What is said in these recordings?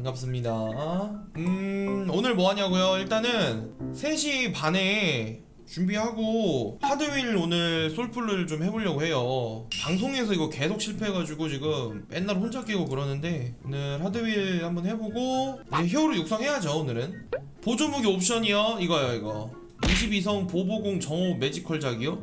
반갑습니다. 음, 오늘 뭐 하냐고요? 일단은 3시 반에 준비하고 하드윌 오늘 솔플을 좀 해보려고 해요. 방송에서 이거 계속 실패해가지고 지금 맨날 혼자 깨고 그러는데 오늘 하드윌 한번 해보고 이제 히어로 육성해야죠 오늘은. 보조무기 옵션이요? 이거요 이거. 22성 보보공 정호 매지컬 작이요?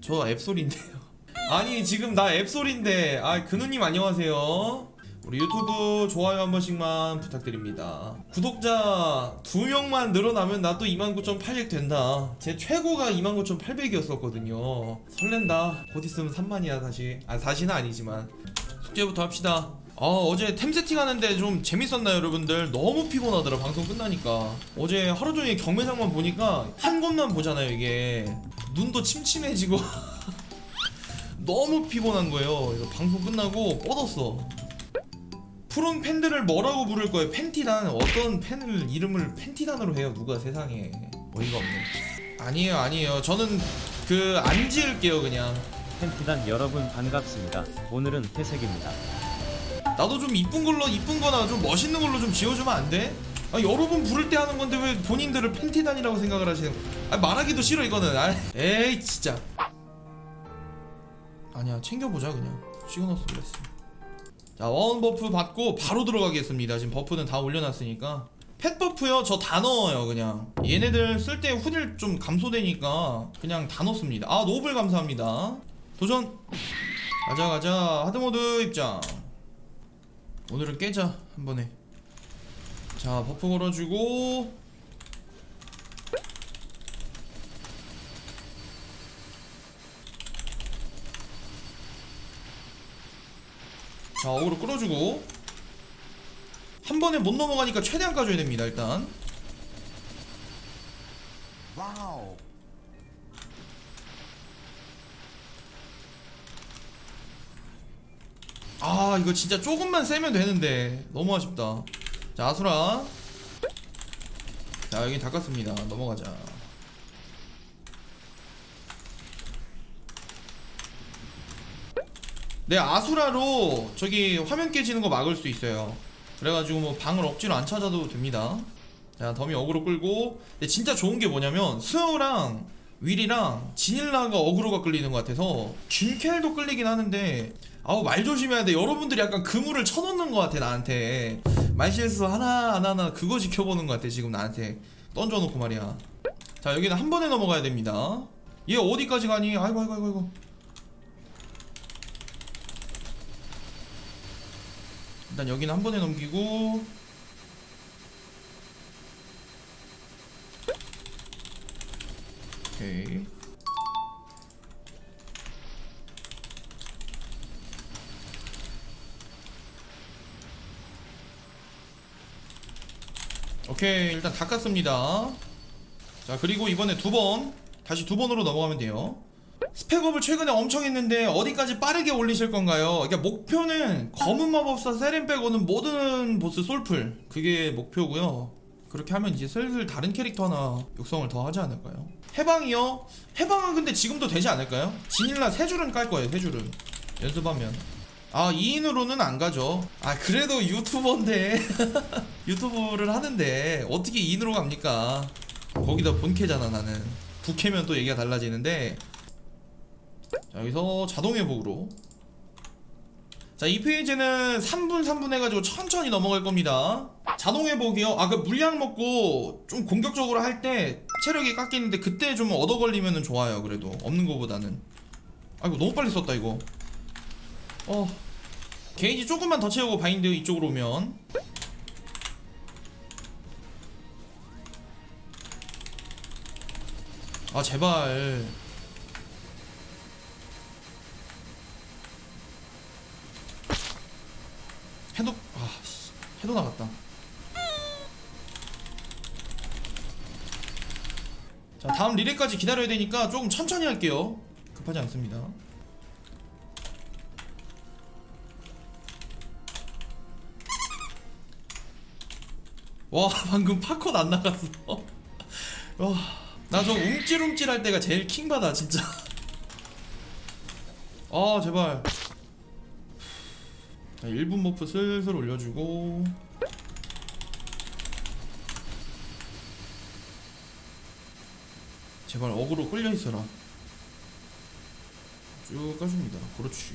저 앱솔인데요. 아니 지금 나 앱솔인데 아 근우님 안녕하세요. 우리 유튜브 좋아요 한 번씩만 부탁드립니다. 구독자 두 명만 늘어나면 나또29,800 된다. 제 최고가 29,800이었었거든요. 설렌다. 곧 있으면 3만이야 다시. 아 다시는 아니지만 숙제부터 합시다. 아 어제 템 세팅하는데 좀 재밌었나요 여러분들? 너무 피곤하더라 방송 끝나니까 어제 하루 종일 경매장만 보니까 한 곳만 보잖아요 이게 눈도 침침해지고 너무 피곤한 거예요 방송 끝나고 뻗었어 푸른 팬들을 뭐라고 부를 거예요? 팬티단 어떤 팬을 이름을 팬티단으로 해요? 누가 세상에. 어이가 없네. 아니에요 아니에요. 저는 그 안 지을게요 그냥. 팬티단 여러분 반갑습니다. 오늘은 회색입니다. 나도 좀 이쁜 걸로 이쁜 거나 좀 멋있는 걸로 좀 지어주면 안 돼? 아 여러분 부를 때 하는 건데 왜 본인들을 팬티단이라고 생각을 하시는 아 말하기도 싫어 이거는. 아 에이 진짜. 아니야 챙겨보자 그냥. 시그너스 그랬어 자원 버프 받고 바로 들어가겠습니다. 지금 버프는 다 올려놨으니까. 펫 버프요? 저 다 넣어요 그냥. 얘네들 쓸때 훈일 좀 감소되니까 그냥 다 넣습니다. 아 노블 감사합니다. 도전! 가자 가자. 하드모드 입장. 오늘은 깨자 한 번에. 자 버프 걸어주고 자 어그로 끌어주고. 한 번에 못 넘어가니까 최대한 까줘야 됩니다 일단. 아 이거 진짜 조금만 세면 되는데. 너무 아쉽다. 자 아수라. 자 여기 닦았습니다. 넘어가자 네 아수라로 저기 화면 깨지는 거 막을 수 있어요. 그래가지고 뭐 방을 억지로 안 찾아도 됩니다. 자 덤이 어그로 끌고. 근데 진짜 좋은 게 뭐냐면 스어랑 윌이랑 지닐라가 어그로가 끌리는 것 같아서 균켈도 끌리긴 하는데 아우 말 조심해야 돼. 여러분들이 약간 그물을 쳐놓는 것 같아 나한테. 말실수 하나 하나 하나 그거 지켜보는 것 같아 지금 나한테. 던져놓고 말이야. 자 여기는 한 번에 넘어가야 됩니다. 얘 어디까지 가니? 아이고 아이고 아이고 일단 여기는 한 번에 넘기고. 오케이. 오케이 일단 닦았습니다. 자 그리고 이번에 두 번 다시 두 번으로 넘어가면 돼요 스펙업을 최근에 엄청 했는데 어디까지 빠르게 올리실 건가요? 그러니까 목표는 검은 마법사 세렌 빼고는 모든 보스 솔플 그게 목표고요 그렇게 하면 이제 슬슬 다른 캐릭터 하나 육성을 더 하지 않을까요? 해방이요? 해방은 근데 지금도 되지 않을까요? 지닐라 세 줄은 깔 거예요 세 줄은 연습하면 아 2인으로는 안 가죠 아 그래도 유튜버인데 유튜브를 하는데 어떻게 2인으로 갑니까 거기다 본캐잖아 나는 부캐면 또 얘기가 달라지는데 자 여기서 자동 회복으로. 자 이 페이지는 3분 3분 해가지고 천천히 넘어갈 겁니다. 자동 회복이요? 아 그 물약 먹고 좀 공격적으로 할 때 체력이 깎이는데 그때 좀 얻어 걸리면 좋아요 그래도. 없는 거보다는. 아이고 너무 빨리 썼다 이거. 어 게이지 조금만 더 채우고 바인드 이쪽으로 오면. 아 제발 씨, 해도 나갔다. 자 다음 리레까지 기다려야 되니까 조금 천천히 할게요. 급하지 않습니다. 와 방금 팝콘 안 나갔어. 와나 저 움찔움찔 할 때가 제일 킹받아 진짜. 아 제발 자 1분 버프 슬슬 올려주고. 제발 어그로 끌려있어라. 쭉 까줍니다. 그렇지.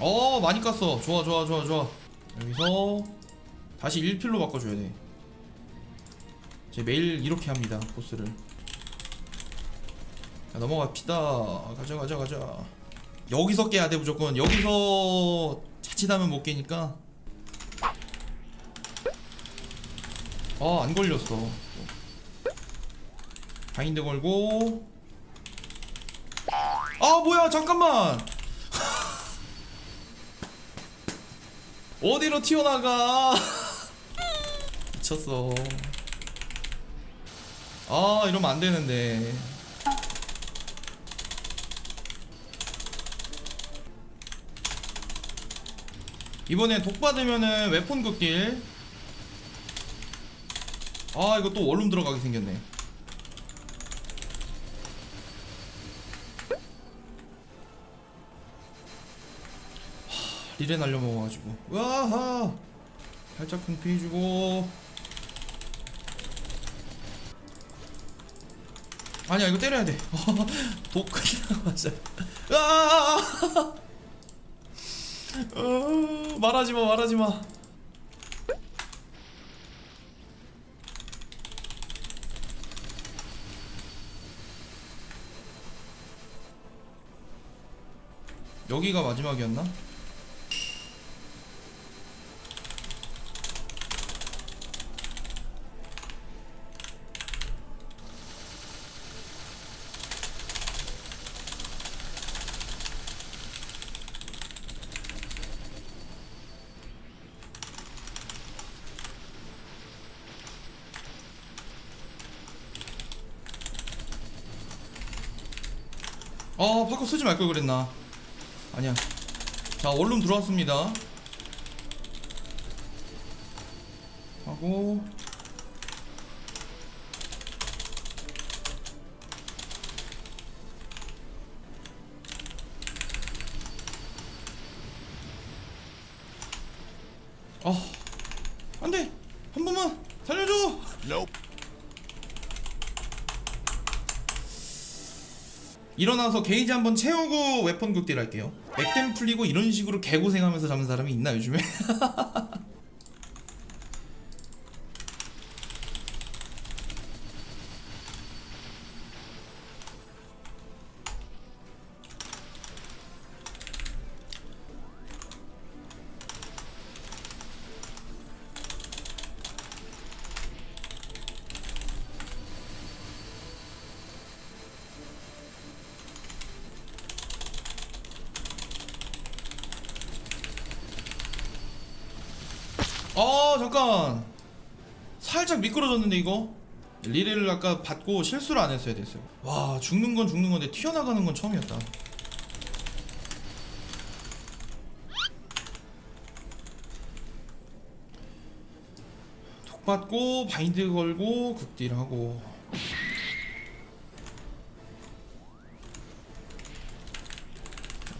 어 많이 깠어. 좋아 좋아 좋아 좋아. 여기서 다시 1필로 바꿔줘야 돼. 제 매일 이렇게 합니다 보스를. 자, 넘어갑시다. 가자 가자 가자. 여기서 깨야 돼 무조건. 여기서 자칫하면 못 깨니까. 아 안 걸렸어. 바인드 걸고. 아 뭐야 잠깐만. 어디로 튀어나가? 미쳤어. 아 이러면 안 되는데. 이번에 독 받으면은 웨폰 극딜. 아 이거 또 원룸 들어가게 생겼네. 하, 리레 날려 먹어가지고. 와하. 살짝 궁 피해주고. 아니야 이거 때려야 돼. 독 끝나가자. 아! 어, 말하지 마 말하지 마. 여기가 마지막이었나? 아 파커 쓰지 말 걸 그랬나? 아니야. 자 원룸 들어왔습니다. 하고. 아 안돼. 한 번만 살려줘 일어나서 게이지 한번 채우고 웨폰 극딜 할게요. 맥댐 풀리고 이런 식으로 개고생하면서 잡는 사람이 있나 요즘에? 아 잠깐 살짝 미끄러졌는데 이거 리레를 아까 받고 실수를 안 했어야 됐어요. 와 죽는 건 죽는 건데 튀어나가는 건 처음이었다. 독 받고 바인드 걸고 극딜하고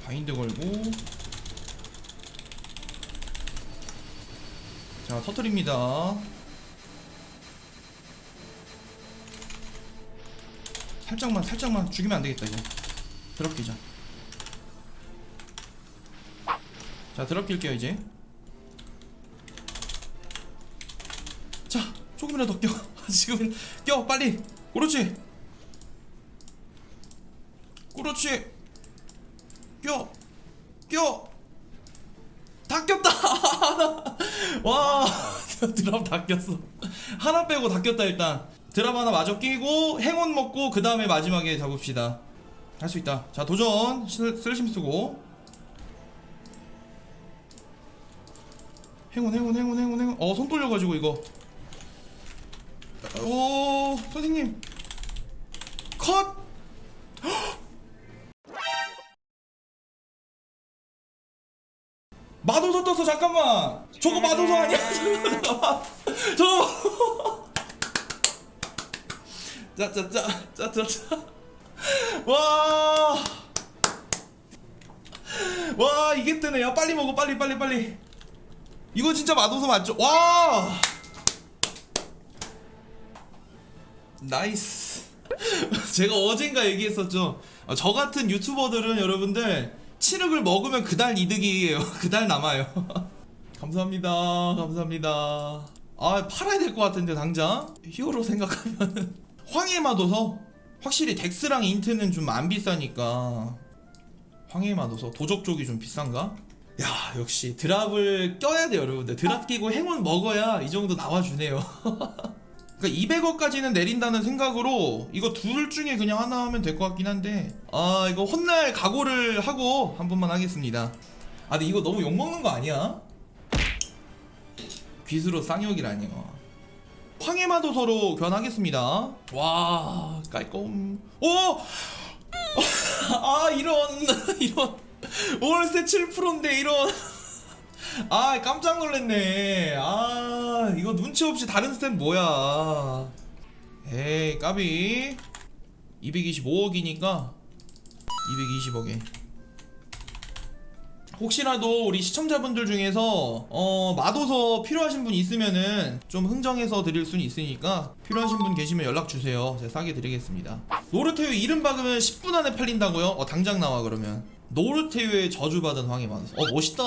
바인드 걸고 자 터뜨립니다. 살짝만 살짝만 죽이면 안되겠다 이거 드럽기자 자 드럽길게요 이제. 자 조금이라도 껴. 지금 껴 빨리. 그렇지. 그렇지. 껴 껴. 다 꼈다 와 드랍 다 꼈어. 하나 빼고 다 꼈다 일단. 드랍 하나 마저 끼고 행운 먹고 그 다음에 마지막에 잡읍시다. 할 수 있다. 자 도전. 쓸- 쓸심 쓰고. 행운 행운 행운 행운 행운. 어 손 돌려가지고 이거. 오 선생님. 컷 마도서 떴어 잠깐만 저거 마도서 아니야 저거 자자자자자자 와. 와, 이게 뜨네. 야, 빨리 먹어. 빨리, 빨리, 빨리. 이거 진짜 맛없어 맞죠? 와. 나이스. 제가 어젠가 얘기했었죠. 아, 저 같은 유튜버들은 여러분들 칠흑을 먹으면 그달 이득이에요. 그달 남아요. 감사합니다. 감사합니다. 아 팔아야 될 것 같은데 당장 히어로 생각하면은 황해 마도서 확실히 덱스랑 인트는 좀 안 비싸니까 황해 마도서 도적 쪽이 좀 비싼가? 야 역시 드랍을 껴야 돼요 여러분들 드랍 끼고 행운 먹어야 이 정도 나와주네요 그러니까 200억까지는 내린다는 생각으로 이거 둘 중에 그냥 하나 하면 될 것 같긴 한데 아 이거 혼날 각오를 하고 한 번만 하겠습니다. 아 근데 이거 너무 욕먹는 거 아니야? 귀스로 쌍욕이라니요 황해마도서로 교환하겠습니다. 와 깔끔. 오! 아 이런 이런. 월세 7%인데 이런 아 깜짝 놀랐네. 아 이거 눈치 없이 다른 스텝 뭐야? 에이 까비. 225억이니까 220억에. 혹시라도 우리 시청자분들 중에서 어 마도서 필요하신 분 있으면은 좀 흥정해서 드릴 수는 있으니까 필요하신 분 계시면 연락 주세요. 제가 싸게 드리겠습니다. 노르테유 이름 박으면 10분 안에 팔린다고요? 어 당장 나와 그러면. 노르테유의 저주받은 황해 마도서 어 멋있다